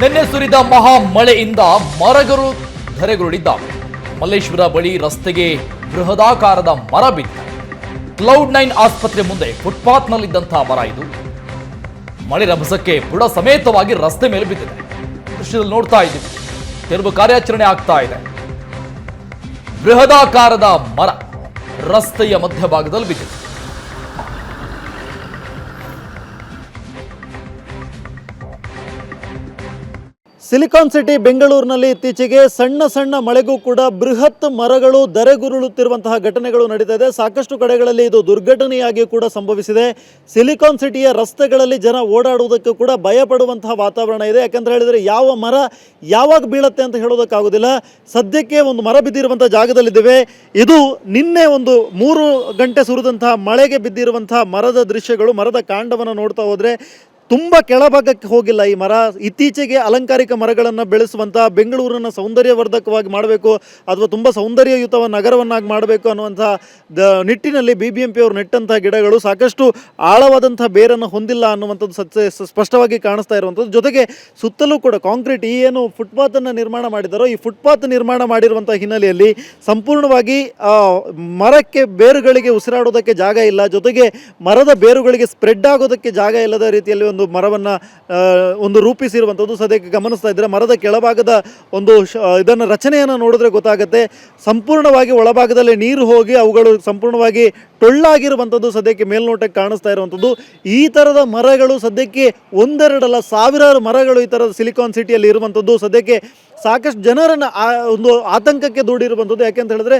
ನಿನ್ನೆ ಸುರಿದ ಮಹಾ ಮಳೆಯಿಂದ ಮರಗಳು ಧರೆಗುರುಳಿದ್ದಾವೆ. ಮಲ್ಲೇಶ್ವರ ಬಳಿ ರಸ್ತೆಗೆ ಬೃಹದಾಕಾರದ ಮರ ಬಿದ್ದ ಕ್ಲೌಡ್ ನೈನ್ ಆಸ್ಪತ್ರೆ ಮುಂದೆ ಫುಟ್ಪಾತ್ನಲ್ಲಿದ್ದಂತಹ ಮರ ಇದು. ಮಳೆ ರಭಸಕ್ಕೆ ಬುಡ ಸಮೇತವಾಗಿ ರಸ್ತೆ ಮೇಲೆ ಬಿದ್ದಿದೆ. ದೃಶ್ಯದಲ್ಲಿ ನೋಡ್ತಾ ಇದ್ದೀವಿ. ತೆರವು ಕಾರ್ಯಾಚರಣೆ ಆಗ್ತಾ ಇದೆ. ಬೃಹದಾಕಾರದ ಮರ ರಸ್ತೆಯ ಮಧ್ಯಭಾಗದಲ್ಲಿ ಬಿದ್ದಿದೆ. ಸಿಲಿಕಾನ್ ಸಿಟಿ ಬೆಂಗಳೂರಿನಲ್ಲಿ ಇತ್ತೀಚೆಗೆ ಸಣ್ಣ ಸಣ್ಣ ಮಳೆಗೂ ಕೂಡ ಬೃಹತ್ ಮರಗಳು ಧರೆಗುರುಳುತ್ತಿರುವಂತಹ ಘಟನೆಗಳು ನಡೀತಾ ಇದೆ. ಸಾಕಷ್ಟು ಕಡೆಗಳಲ್ಲಿ ಇದು ದುರ್ಘಟನೆಯಾಗಿ ಕೂಡ ಸಂಭವಿಸಿದೆ. ಸಿಲಿಕಾನ್ ಸಿಟಿಯ ರಸ್ತೆಗಳಲ್ಲಿ ಜನ ಓಡಾಡುವುದಕ್ಕೂ ಕೂಡ ಭಯಪಡುವಂತಹ ವಾತಾವರಣ ಇದೆ. ಯಾಕಂತ ಹೇಳಿದರೆ ಯಾವ ಮರ ಯಾವಾಗ ಬೀಳತ್ತೆ ಅಂತ ಹೇಳೋದಕ್ಕಾಗೋದಿಲ್ಲ. ಸದ್ಯಕ್ಕೆ ಒಂದು ಮರ ಬಿದ್ದಿರುವಂಥ ಜಾಗದಲ್ಲಿದ್ದೇವೆ. ಇದು ನಿನ್ನೆ ಒಂದು ಮೂರು ಗಂಟೆ ಸುರಿದಂತಹ ಮಳೆಗೆ ಬಿದ್ದಿರುವಂತಹ ಮರದ ದೃಶ್ಯಗಳು, ಮರದ ಕಾಂಡವನ್ನು ನೋಡ್ತಾ ಹೋದರೆ ತುಂಬ ಕೆಳಭಾಗಕ್ಕೆ ಹೋಗಿಲ್ಲ. ಈ ಮರ ಇತ್ತೀಚೆಗೆ ಅಲಂಕಾರಿಕ ಮರಗಳನ್ನು ಬೆಳೆಸುವಂಥ ಬೆಂಗಳೂರನ್ನು ಸೌಂದರ್ಯವರ್ಧಕವಾಗಿ ಮಾಡಬೇಕು ಅಥವಾ ತುಂಬ ಸೌಂದರ್ಯಯುತವ ನಗರವನ್ನಾಗಿ ಮಾಡಬೇಕು ಅನ್ನುವಂಥ ದ ನಿಟ್ಟಿನಲ್ಲಿ ಬಿ ಬಿ ಎಂ ಪಿ ಅವರು ನೆಟ್ಟಂಥ ಗಿಡಗಳು ಸಾಕಷ್ಟು ಆಳವಾದಂಥ ಬೇರನ್ನು ಹೊಂದಿಲ್ಲ ಅನ್ನುವಂಥದ್ದು ಸತ್ಯ ಸ್ಪಷ್ಟವಾಗಿ ಕಾಣಿಸ್ತಾ ಇರುವಂಥದ್ದು. ಜೊತೆಗೆ ಸುತ್ತಲೂ ಕೂಡ ಕಾಂಕ್ರೀಟ್ ಈ ಏನು ಫುಟ್ಪಾತನ್ನು ನಿರ್ಮಾಣ ಮಾಡಿದಾರೋ, ಈ ಫುಟ್ಪಾತ್ ನಿರ್ಮಾಣ ಮಾಡಿರುವಂಥ ಹಿನ್ನೆಲೆಯಲ್ಲಿ ಸಂಪೂರ್ಣವಾಗಿ ಮರಕ್ಕೆ ಬೇರುಗಳಿಗೆ ಉಸಿರಾಡೋದಕ್ಕೆ ಜಾಗ ಇಲ್ಲ. ಜೊತೆಗೆ ಮರದ ಬೇರುಗಳಿಗೆ ಸ್ಪ್ರೆಡ್ ಆಗೋದಕ್ಕೆ ಜಾಗ ಇಲ್ಲದ ರೀತಿಯಲ್ಲಿ ಒಂದು ಮರವನ್ನು ಒಂದು ರೂಪಿಸಿರುವಂಥದ್ದು ಸದ್ಯಕ್ಕೆ ಗಮನಿಸ್ತಾ ಇದ್ದರೆ ಮರದ ಕೆಳಭಾಗದ ಒಂದು ಇದನ್ನು ರಚನೆಯನ್ನು ನೋಡಿದ್ರೆ ಗೊತ್ತಾಗುತ್ತೆ. ಸಂಪೂರ್ಣವಾಗಿ ಒಳಭಾಗದಲ್ಲಿ ನೀರು ಹೋಗಿ ಅವುಗಳು ಸಂಪೂರ್ಣವಾಗಿ ಟೊಳ್ಳಾಗಿರುವಂಥದ್ದು ಸದ್ಯಕ್ಕೆ ಮೇಲ್ನೋಟಕ್ಕೆ ಕಾಣಿಸ್ತಾ ಇರುವಂಥದ್ದು. ಈ ಥರದ ಮರಗಳು ಸದ್ಯಕ್ಕೆ ಒಂದೆರಡಲ್ಲ, ಸಾವಿರಾರು ಮರಗಳು ಈ ಥರದ ಸಿಲಿಕಾನ್ ಸಿಟಿಯಲ್ಲಿ ಇರುವಂಥದ್ದು. ಸದ್ಯಕ್ಕೆ ಸಾಕಷ್ಟು ಜನರನ್ನು ಆ ಒಂದು ಆತಂಕಕ್ಕೆ ದೂಡಿರುವಂಥದ್ದು. ಯಾಕೆಂತ ಹೇಳಿದ್ರೆ,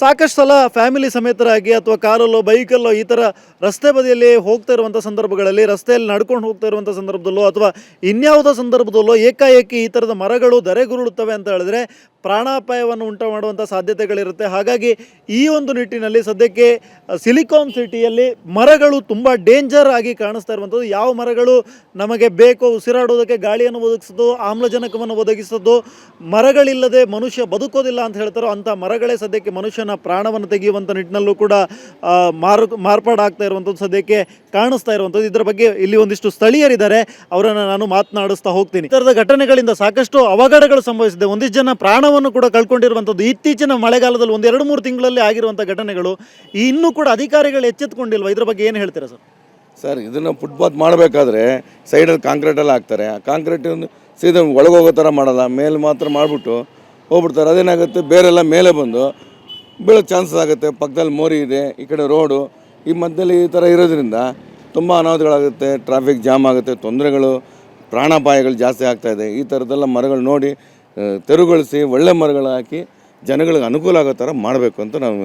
ಸಾಕಷ್ಟು ಸಲ ಫ್ಯಾಮಿಲಿ ಸಮೇತರಾಗಿ ಅಥವಾ ಕಾರಲ್ಲೋ, ಬೈಕಲ್ಲೋ ಈ ಥರ ರಸ್ತೆ ಬದಿಯಲ್ಲಿ ಹೋಗ್ತಾ ಇರುವಂಥ ಸಂದರ್ಭಗಳಲ್ಲಿ, ರಸ್ತೆಯಲ್ಲಿ ನಡ್ಕೊಂಡು ಹೋಗ್ತಾ ಇರುವಂಥ ಸಂದರ್ಭದಲ್ಲೋ ಅಥವಾ ಇನ್ಯಾವುದೋ ಸಂದರ್ಭದಲ್ಲೋ ಏಕಾಏಕಿ ಈ ಥರದ ಮರಗಳು ಧರೆಗುರುಳುತ್ತವೆ ಅಂತ ಹೇಳಿದ್ರೆ ಪ್ರಾಣಾಪಾಯವನ್ನು ಉಂಟು ಮಾಡುವಂಥ ಸಾಧ್ಯತೆಗಳಿರುತ್ತೆ. ಹಾಗಾಗಿ ಈ ಒಂದು ನಿಟ್ಟಿನಲ್ಲಿ ಸದ್ಯಕ್ಕೆ ಸಿಲಿಕಾನ್ ಸಿಟಿಯಲ್ಲಿ ಮರಗಳು ತುಂಬ ಡೇಂಜರ್ ಆಗಿ ಕಾಣಿಸ್ತಾ ಇರುವಂಥದ್ದು. ಯಾವ ಮರಗಳು ನಮಗೆ ಬೇಕೋ ಉಸಿರಾಡೋದಕ್ಕೆ ಗಾಳಿಯನ್ನು ಒದಗಿಸೋದು ಆಮ್ಲಜನಕವನ್ನು ಒದಗಿಸೋದು ಮರಗಳಿಲ್ಲದೆ ಮನುಷ್ಯ ಬದುಕೋದಿಲ್ಲ ಅಂತ ಹೇಳ್ತಾರೋ ಅಂಥ ಮರಗಳೇ ಸದ್ಯಕ್ಕೆ ಮನುಷ್ಯನ ಪ್ರಾಣವನ್ನು ತೆಗೆಯುವಂಥ ನಿಟ್ಟಿನಲ್ಲೂ ಕೂಡ ಮಾರು, ಮಾರ್ಪಾಡಾಗ್ತಾ ಇರುವಂಥದ್ದು ಸದ್ಯಕ್ಕೆ ಕಾಣಿಸ್ತಾ ಇರುವಂಥದ್ದು. ಇದರ ಬಗ್ಗೆ ಇಲ್ಲಿ ಒಂದಿಷ್ಟು ಸ್ಥಳೀಯರಿದ್ದಾರೆ. ಅವರನ್ನು ನಾನು ಮಾತನಾಡಿಸ್ತಾ ಹೋಗ್ತೀನಿ. ಈ ಥರದ ಘಟನೆಗಳಿಂದ ಸಾಕಷ್ಟು ಅವಘಡಗಳು ಸಂಭವಿಸಿದೆ. ಒಂದಿಷ್ಟು ಜನ ಪ್ರಾಣವನ್ನು ಕೂಡ ಕಳ್ಕೊಂಡಿರುವಂಥದ್ದು. ಇತ್ತೀಚಿನ ಮಳೆಗಾಲದಲ್ಲಿ ಒಂದು ಎರಡು ಮೂರು ತಿಂಗಳಲ್ಲಿ ಆಗಿರುವಂಥ ಘಟನೆಗಳು ಇನ್ನೂ ಕೂಡ ಅಧಿಕಾರಿಗಳು ಎಚ್ಚೆತ್ಕೊಂಡಿಲ್ವ? ಇದ್ರ ಬಗ್ಗೆ ಏನು ಹೇಳ್ತೀರಾ ಸರ್? ಸರ್, ಇದನ್ನು ಫುಟ್ಪಾತ್ ಮಾಡಬೇಕಾದ್ರೆ ಸೈಡಲ್ಲಿ ಕಾಂಕ್ರೀಟಲ್ಲಿ ಹಾಕ್ತಾರೆ. ಆ ಕಾಂಕ್ರೀಟ್ ಸೀದಾ ಒಳಗೋಗೋ ಥರ ಮಾಡಲ್ಲ. ಮೇಲೆ ಮಾತ್ರ ಮಾಡಿಬಿಟ್ಟು ಹೋಗ್ಬಿಡ್ತಾರೆ. ಅದೇನಾಗುತ್ತೆ? ಬೇರೆಲ್ಲ ಮೇಲೆ ಬಂದು ಬೀಳೋ ಚಾನ್ಸಸ್ ಆಗುತ್ತೆ. ಪಕ್ಕದಲ್ಲಿ ಮೋರಿ ಇದೆ, ಈ ಕಡೆ ರೋಡು. ಈ ಮಧ್ಯದಲ್ಲಿ ಈ ಥರ ಇರೋದ್ರಿಂದ ತುಂಬ ಅನಾಹುತಗಳಾಗುತ್ತೆ. ಟ್ರಾಫಿಕ್ ಜಾಮ್ ಆಗುತ್ತೆ, ತೊಂದರೆಗಳು, ಪ್ರಾಣಾಪಾಯಗಳು ಜಾಸ್ತಿ ಆಗ್ತಾಯಿದೆ ಈ ಥರದ್ದೆಲ್ಲ ಮರಗಳು ನೋಡಿ ಆ, ತೆರವುಗೊಳಿಸಿ ಒಳ್ಳೆ ಮರಗಳು ಹಾಕಿ ಜನಗಳಿಗೆ ಅನುಕೂಲ ಆಗೋ ಥರ ಮಾಡಬೇಕು ಅಂತ ನಾವು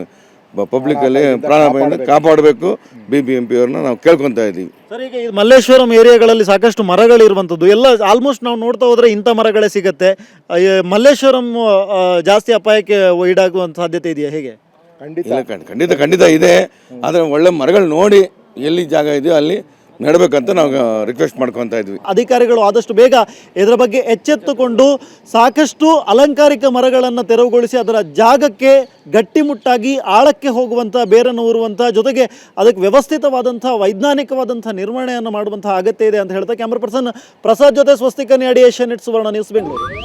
ಪಬ್ಲಿಕ್ಕಲ್ಲಿ ಪ್ರಾಣಾಪಾಯನ ಕಾಪಾಡಬೇಕು ಬಿ ಬಿ ಎಂ ಪಿ ಅವ್ರನ್ನ ನಾವು ಕೇಳ್ಕೊತಾ ಇದ್ದೀವಿ. ಸರ್ ಈಗ ಈ ಮಲ್ಲೇಶ್ವರಂ ಏರಿಯಾಗಳಲ್ಲಿ ಸಾಕಷ್ಟು ಮರಗಳು ಇರುವಂಥದ್ದು. ಎಲ್ಲ ಆಲ್ಮೋಸ್ಟ್ ನಾವು ನೋಡ್ತಾ ಹೋದ್ರೆ ಇಂಥ ಮರಗಳೇ ಸಿಗುತ್ತೆ. ಮಲ್ಲೇಶ್ವರಂ ಜಾಸ್ತಿ ಅಪಾಯಕ್ಕೆ ಈಡಾಗುವಂಥ ಸಾಧ್ಯತೆ ಇದೆಯಾ ಹೇಗೆ? ಇಲ್ಲ ಖಂಡಿತ ಖಂಡಿತ ಇದೆ. ಆದರೆ ಒಳ್ಳೆ ಮರಗಳು ನೋಡಿ ಎಲ್ಲಿ ಜಾಗ ಇದೆಯೋ ಅಲ್ಲಿ ನೆಡಬೇಕಂತ ನಾವು ರಿಕ್ವೆಸ್ಟ್ ಮಾಡ್ಕೊತಾ ಇದ್ವಿ. ಅಧಿಕಾರಿಗಳು ಆದಷ್ಟು ಬೇಗ ಇದರ ಬಗ್ಗೆ ಎಚ್ಚೆತ್ತುಕೊಂಡು ಸಾಕಷ್ಟು ಅಲಂಕಾರಿಕ ಮರಗಳನ್ನು ತೆರವುಗೊಳಿಸಿ ಅದರ ಜಾಗಕ್ಕೆ ಗಟ್ಟಿಮುಟ್ಟಾಗಿ ಆಳಕ್ಕೆ ಹೋಗುವಂಥ ಬೇರನ್ನು ಊರುವಂಥ ಜೊತೆಗೆ ಅದಕ್ಕೆ ವ್ಯವಸ್ಥಿತವಾದಂಥ ವೈಜ್ಞಾನಿಕವಾದಂಥ ನಿರ್ವಹಣೆಯನ್ನು ಮಾಡುವಂಥ ಅಗತ್ಯ ಇದೆ ಅಂತ ಹೇಳ್ತಾ ಕ್ಯಾಮ್ರಾ ಪರ್ಸನ್ ಪ್ರಸಾದ್ ಜೊತೆ ಸ್ವಸ್ತಿಕ ನ್ಯಾಡಿ Asia net Suvarna news, Bengaluru.